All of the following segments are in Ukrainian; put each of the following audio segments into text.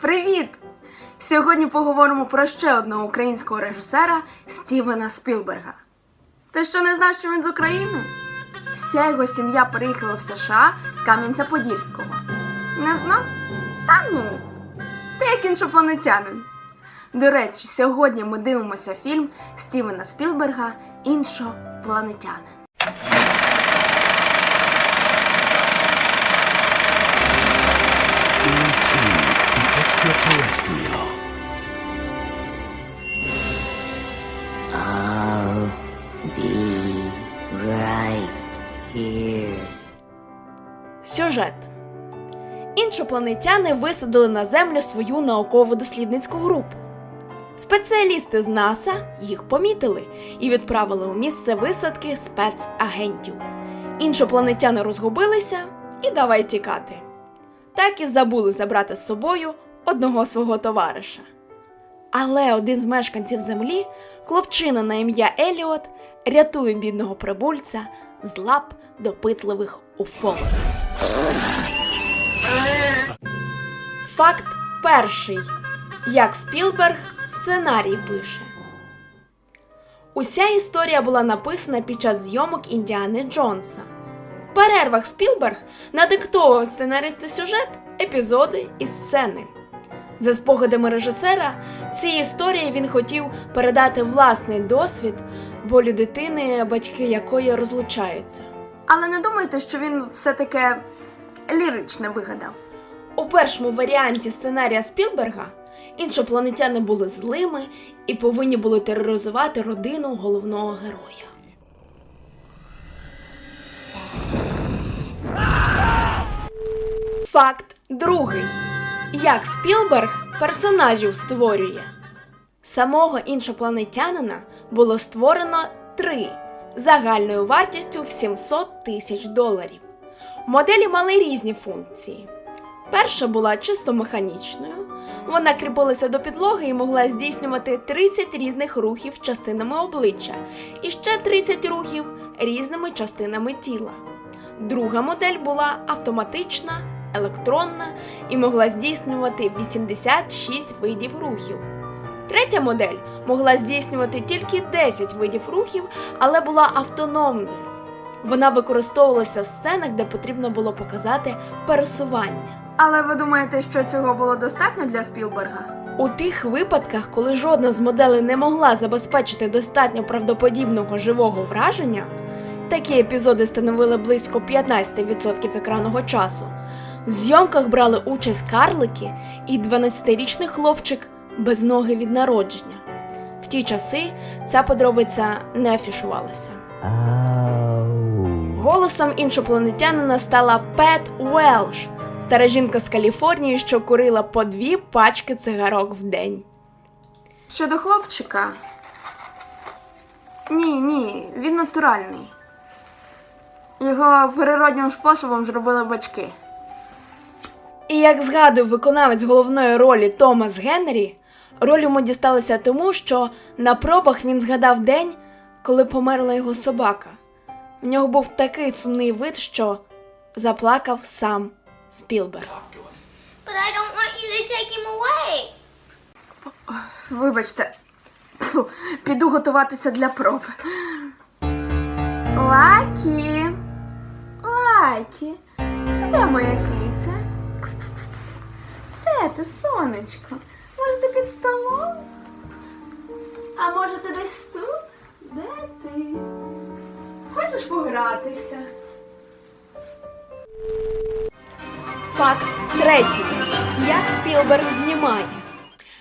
Привіт! Сьогодні поговоримо про ще одного українського режисера Стівена Спілберга. Ти що не знав, що він з України? Вся його сім'я переїхала в США з Кам'янця-Подільського. Не знав? Та ну, ти як іншопланетянин. До речі, сьогодні ми дивимося фільм Стівена Спілберга Іншопланетянин. Extraterrestrial. I'll be right here. Сюжет. Іншопланетяни висадили на землю свою науково-дослідницьку групу. Спеціалісти з НАСА їх помітили і відправили у місце висадки спецагентів. Іншопланетяни розгубилися і давай тікати. Так і забули забрати з собою одного свого товариша. Але один з мешканців землі, хлопчина на ім'я Еліот, рятує бідного прибульця з лап допитливих уфологів. Факт перший. Як Спілберг сценарій пише. Уся історія була написана під час зйомок Індіани Джонса. В перервах Спілберг надиктовував сценаристу сюжет, епізоди і сцени. За спогадами режисера, в цій історії він хотів передати власний досвід болю дитини, батьки якої розлучаються. Але не думайте, що він все таке ліричне вигадав. У першому варіанті сценарія Спілберга іншопланетяни були злими і повинні були тероризувати родину головного героя. Факт другий. Як Спілберг персонажів створює. Самого іншопланетянина було створено три загальною вартістю в 700 тисяч доларів. Моделі мали різні функції. Перша була чисто механічною. Вона кріпилася до підлоги і могла здійснювати 30 різних рухів частинами обличчя і ще 30 рухів різними частинами тіла. Друга модель була автоматична, електронна і могла здійснювати 86 видів рухів. Третя модель могла здійснювати тільки 10 видів рухів, але була автономною. Вона використовувалася в сценах, де потрібно було показати пересування. Але ви думаєте, що цього було достатньо для Спілберга? У тих випадках, коли жодна з моделей не могла забезпечити достатньо правдоподібного живого враження, такі епізоди становили близько 15% екранного часу. В зйомках брали участь карлики і 12-річний хлопчик без ноги від народження. В ті часи ця подробиця не афішувалася. Голосом іншопланетянина стала Пет Уелш, стара жінка з Каліфорнії, що курила по дві пачки цигарок в день. Щодо хлопчика. Ні, ні, він натуральний. Його природнім способом зробили батьки. І як згадує виконавець головної ролі Томас Генрі, роль йому дісталася тому, що на пробах він згадав день, коли померла його собака. В нього був такий сумний вид, що заплакав сам Спілберг. Вибачте, Фу, піду готуватися для проб. Лакі. Лакі. Де моя киця? Де ти, сонечко? Може, ти під столом? А може ти десь тут? Де ти? Хочеш погратися? Факт третій. Як Спілберг знімає.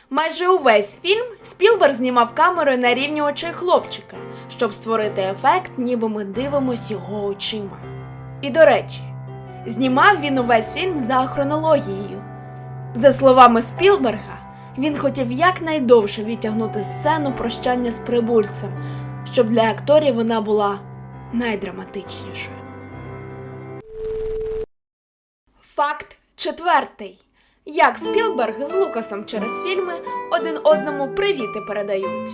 Майже увесь фільм Спілберг знімав камерою на рівні очей хлопчика, щоб створити ефект, ніби ми дивимось його очима. І до речі, знімав він увесь фільм за хронологією. За словами Спілберга, він хотів якнайдовше відтягнути сцену прощання з прибульцем, щоб для акторів вона була найдраматичнішою. Факт четвертий. Як Спілберг з Лукасом через фільми один одному привіти передають.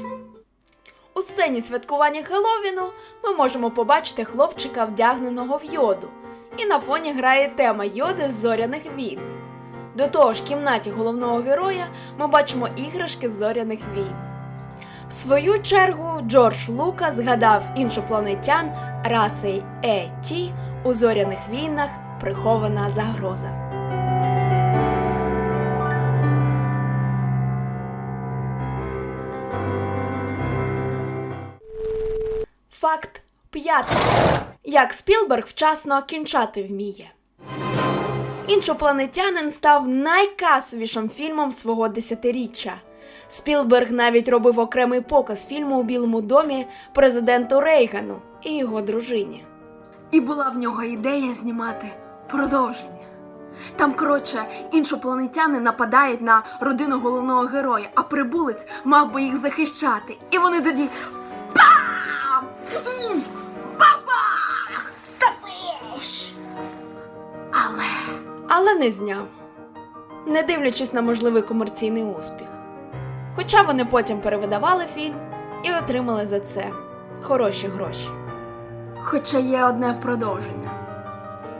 У сцені святкування Хеллоуіну ми можемо побачити хлопчика, вдягненого в йоду, і на фоні грає тема йоди з зоряних війн. До того ж, в кімнаті головного героя ми бачимо іграшки зоряних війн. В свою чергу Джордж Лука згадав іншопланетян раси Е.Ті у зоряних війнах прихована загроза. Факт п'ятий. Як Спілберг вчасно кінчати вміє. Іншопланетянин став найкасовішим фільмом свого десятиріччя. Спілберг навіть робив окремий показ фільму у Білому домі президенту Рейгану і його дружині. І була в нього ідея знімати продовження. Там, коротше, іншопланетяни нападають на родину головного героя, а прибулець мав би їх захищати. І вони тоді. Але не зняв, не дивлячись на можливий комерційний успіх. Хоча вони потім перевидавали фільм і отримали за це хороші гроші. Хоча є одне продовження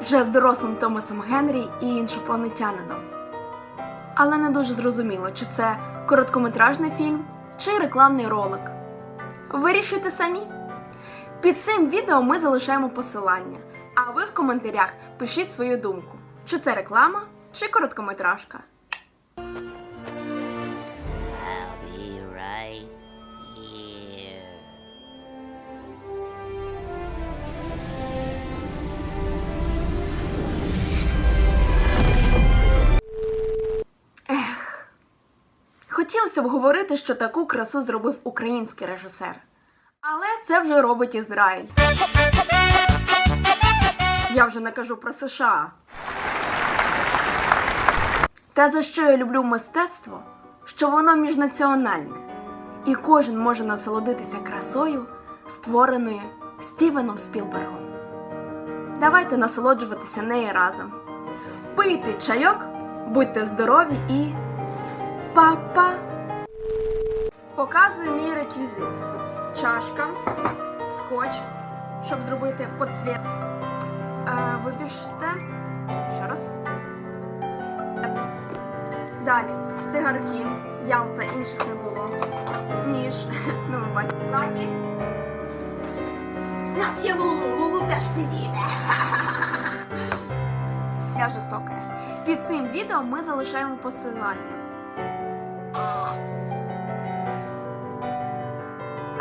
вже з дорослим Томасом Генрі і іншопланетянином. Але не дуже зрозуміло, чи це короткометражний фільм, чи рекламний ролик. Вирішуйте самі. Під цим відео ми залишаємо посилання, а ви в коментарях пишіть свою думку, чи це реклама, чи короткометражка. I'll be right here. Хотілося б говорити, що таку красу зробив український режисер. Але це вже робить Ізраїль. Я вже не кажу про США. Та за що я люблю мистецтво, що воно міжнаціональне, і кожен може насолодитися красою, створеною Стівеном Спілбергом. Давайте насолоджуватися нею разом. Пийте чайок, будьте здорові і. Папа. Показую мій реквізит. Чашка, скотч, щоб зробити подсвіт. Е, випишете. Ще раз. Далі. Цигарки, ялта, інших не було. Ніж. Ну, ви бачите. Лакі. У нас є Лулу, Лулу теж підійде. Я жорстока. Під цим відео ми залишаємо посилання.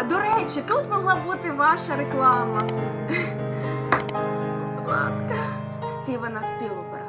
До речі, тут могла бути ваша реклама. Будь ласка, Стівена Спілберга.